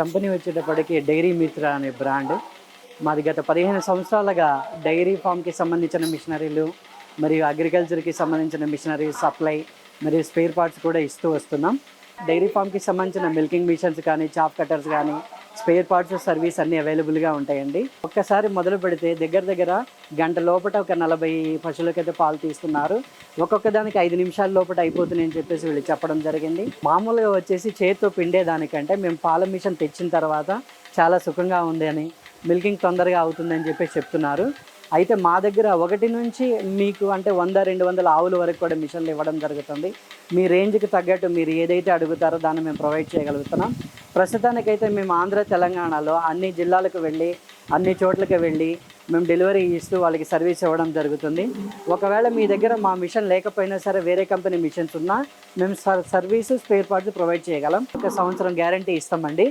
Company వచ్చేటప్పటికి dairy మిత్ర అనే బ్రాండ్. మాది గత పదిహేను సంవత్సరాలుగా డైరీ ఫామ్కి సంబంధించిన మిషనరీలు మరియు అగ్రికల్చర్కి సంబంధించిన మిషనరీ సప్లై మరియు స్పేర్ పార్ట్స్ కూడా ఇస్తూ వస్తున్నాం. డైరీ ఫామ్కి సంబంధించిన మిల్కింగ్ మిషన్స్ కానీ చాప్ కట్టర్స్ కానీ స్పేర్ పార్ట్స్ సర్వీస్ అన్నీ అవైలబుల్గా ఉంటాయండి. ఒక్కసారి మొదలు పెడితే దగ్గర దగ్గర గంట లోపల ఒక నలభై పశువులకైతే పాలు తీస్తున్నారు. ఒక్కొక్క దానికి ఐదు నిమిషాల లోపల అయిపోతుంది అని చెప్పేసి వీళ్ళు చెప్పడం జరిగింది. మామూలుగా వచ్చేసి చేతితో పిండేదానికంటే మేము పాల మిషన్ తెచ్చిన తర్వాత చాలా సుఖంగా ఉంది అని మిల్కింగ్ తొందరగా అవుతుందని చెప్పేసి చెప్తున్నారు. అయితే మా దగ్గర ఒకటి నుంచి మీకు అంటే వంద రెండు వందల ఆవుల వరకు కూడా మిషన్లు ఇవ్వడం జరుగుతుంది. మీ రేంజ్కి తగ్గట్టు మీరు ఏదైతే అడుగుతారో దాన్ని మేము ప్రొవైడ్ చేయగలుగుతున్నాం. ప్రస్తుతానికైతే మేము ఆంధ్ర తెలంగాణలో అన్ని జిల్లాలకు వెళ్ళి అన్ని చోట్లకి వెళ్ళి మేము డెలివరీ ఇస్తూ వాళ్ళకి సర్వీస్ ఇవ్వడం జరుగుతుంది. ఒకవేళ మీ దగ్గర మా మిషన్ లేకపోయినా సరే వేరే కంపెనీ మిషన్స్ ఉన్నా మేము sir service spare parts provide చేయగలం. ఒక సంవత్సరం గ్యారంటీ ఇస్తామండి.